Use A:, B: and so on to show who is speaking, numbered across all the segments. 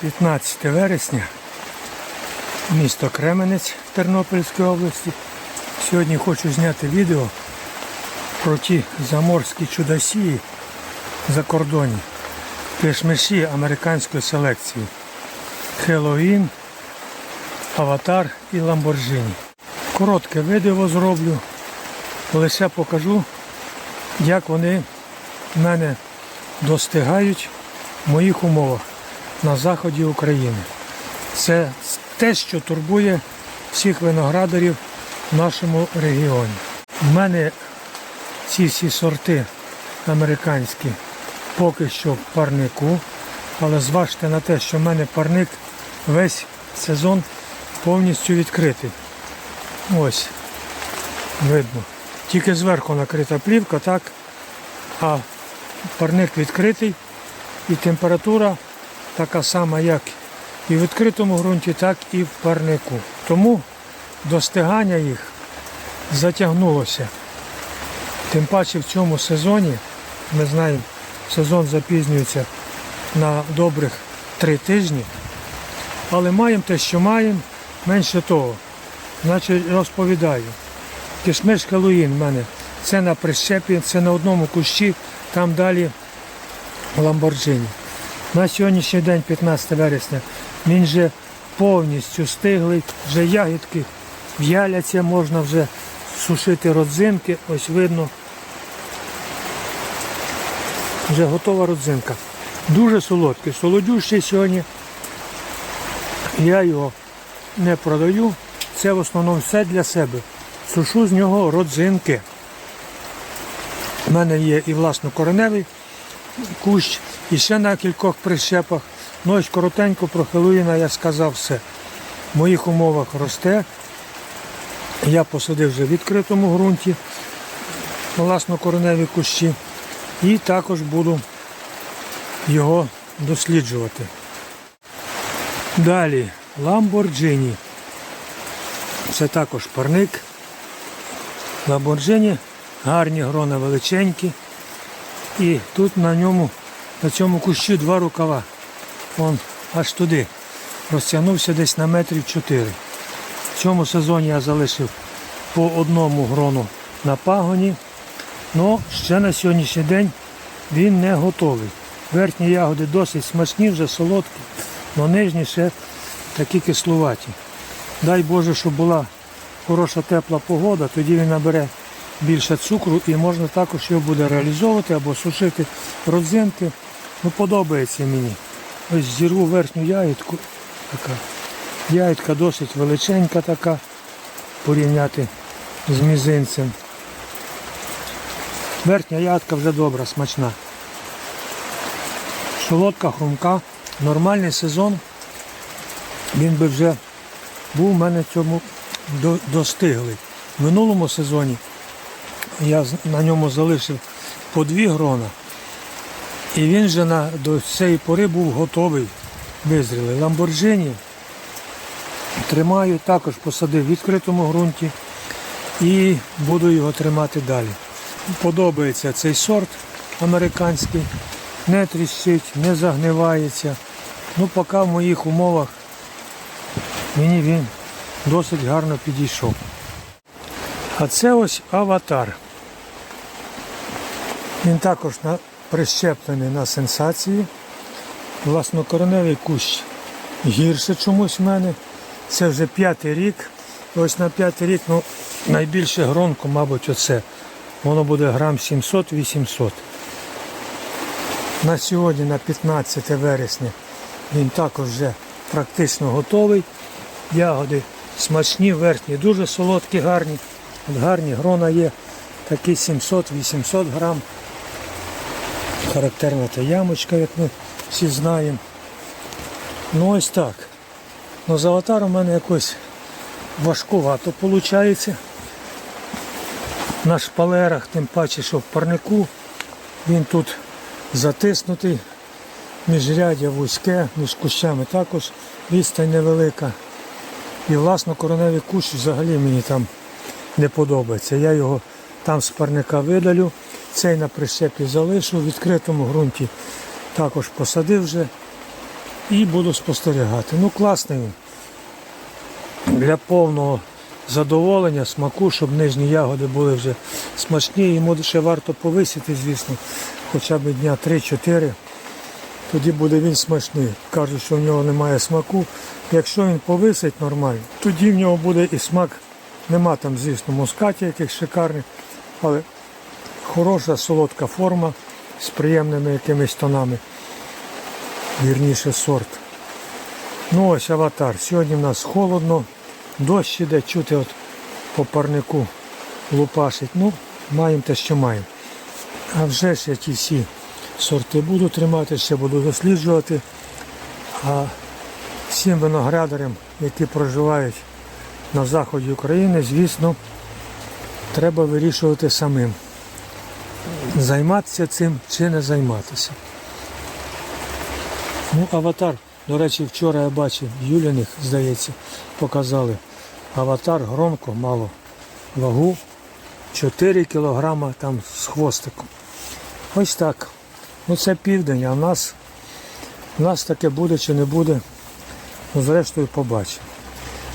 A: 15 вересня, місто Кременець Тернопільської області. Сьогодні хочу зняти відео про ті заморські чудосії за кордоні, кишмиші американської селекції. Хеллоуін, Аватар і Ламборджині. Коротке відео зроблю, лише покажу, як вони мене достигають в моїх умовах на заході України. Це те, що турбує всіх виноградарів в нашому регіоні. У мене ці всі сорти американські поки що в парнику, але зважте на те, що в мене парник весь сезон повністю відкритий. Ось, видно. Тільки зверху накрита плівка, так, а парник відкритий і температура така сама, як і в відкритому ґрунті, так і в парнику. Тому достигання їх затягнулося. Тим паче в цьому сезоні, ми знаємо, сезон запізнюється на добрих три тижні, але маємо те, що маємо, менше того. Значить, розповідаю. Кишмиш Хеллоуін в мене. Це на прищепі, це на одному кущі, там далі Ламборджині. На сьогоднішній день, 15 вересня, він вже повністю стиглий, вже ягідки в'яляться, можна вже сушити родзинки. Ось видно. Вже готова родзинка. Дуже солодкий, солодющий сьогодні. Я його не продаю. Це в основному все для себе. Сушу з нього родзинки. У мене є і власно кореневий кущ, і ще на кількох прищепах. Ну ось коротенько про Хеллоуіна я сказав все. В моїх умовах росте. Я посадив вже в відкритому ґрунті власно кореневі кущі. І також буду його досліджувати. Далі Ламборджині. Це також парник. Ламборджині, гарні грона величенькі. І тут на ньому, на цьому кущі два рукава. Вон аж туди. Розтягнувся десь на метрів чотири. В цьому сезоні я залишив по одному грону на пагоні. але ще на сьогоднішній день він не готовий. Верхні ягоди досить смачні, вже солодкі, але нижні ще такі кислуваті. Дай Боже, щоб була хороша тепла погода, тоді він набере більше цукру і можна також його буде реалізовувати або сушити родзинки. Ну, подобається мені. Ось зірву верхню ягідку. Така. Ягідка досить величенька така, порівняти з мізинцем. Верхня ягодка вже добра, смачна. Солодка, хрумка, нормальний сезон. Він би вже був у мене цьому до- достиглий. В минулому сезоні я на ньому залишив по дві грона. І він вже на, до цієї пори був готовий, визрілий. Ламборджині тримаю, також посадив в відкритому ґрунті і буду його тримати далі. Подобається цей сорт американський, не тріщить, не загнивається. Ну, поки в моїх умовах мені він досить гарно підійшов. А це ось аватар. Він також на, прищеплений на сенсації. Власнокореневий кущ гірше чомусь в мене. Це вже п'ятий рік. Ось на п'ятий рік ну, найбільше гронку, мабуть, оце. Воно буде грам 700-800. На сьогодні, на 15 вересня, він також вже практично готовий. Ягоди смачні, верхні, дуже солодкі, гарні. От гарні грона є. Такі 700-800 грам. Характерна та ямочка, як ми всі знаємо. Ну ось так. Ну з аватаром у мене якось важкувато виходить. На шпалерах, тим паче, що в парнику він тут затиснутий, міжрядя вузьке, між кущами також відстань невелика. І власно короневий кущ взагалі мені там не подобається. Я його там з парника видалю, цей на прищепі залишу, в відкритому ґрунті також посадив вже. і буду спостерігати. Ну, класний. Для повного задоволення, смаку, щоб нижні ягоди були вже смачні. Йому ще варто повисити, звісно, хоча б дня 3-4. Тоді буде він смачний. Кажуть, що в нього немає смаку. Якщо він повисить нормально, тоді в нього буде і смак. Нема там, звісно, мускаті яких шикарних, але хороша солодка форма з приємними якимись тонами. Вірніше сорт. Ну ось аватар. Сьогодні в нас холодно, дощ іде, чути от по парнику лупашить. Ну, маємо те, що маємо. А вже ж я ті всі сорти буду тримати, ще буду досліджувати. А всім виноградарям, які проживають на заході України, звісно, треба вирішувати самим. Займатися цим чи не займатися. Ну, аватар, до речі, вчора я бачив, Юліних, здається, показали. Аватар громко, мало вагу. 4 кілограма там з хвостиком. Ось так. Ну це південь, а в нас, в нас таке буде чи не буде. Ну, зрештою побачимо.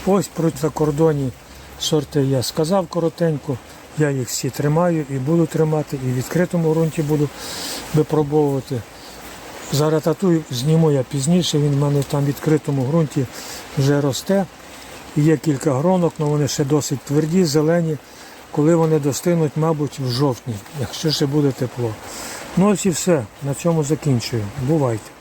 A: Ось про закордонні сорти я сказав коротенько. Я їх всі тримаю і буду тримати, і в відкритому ґрунті буду випробовувати. Зараз тату зніму я пізніше, він в мене там в відкритому ґрунті вже росте. Є кілька гронок, але вони ще досить тверді, зелені. Коли вони достигнуть, мабуть, в жовтні, якщо ще буде тепло. Ну ось і все. На цьому закінчую. Бувайте.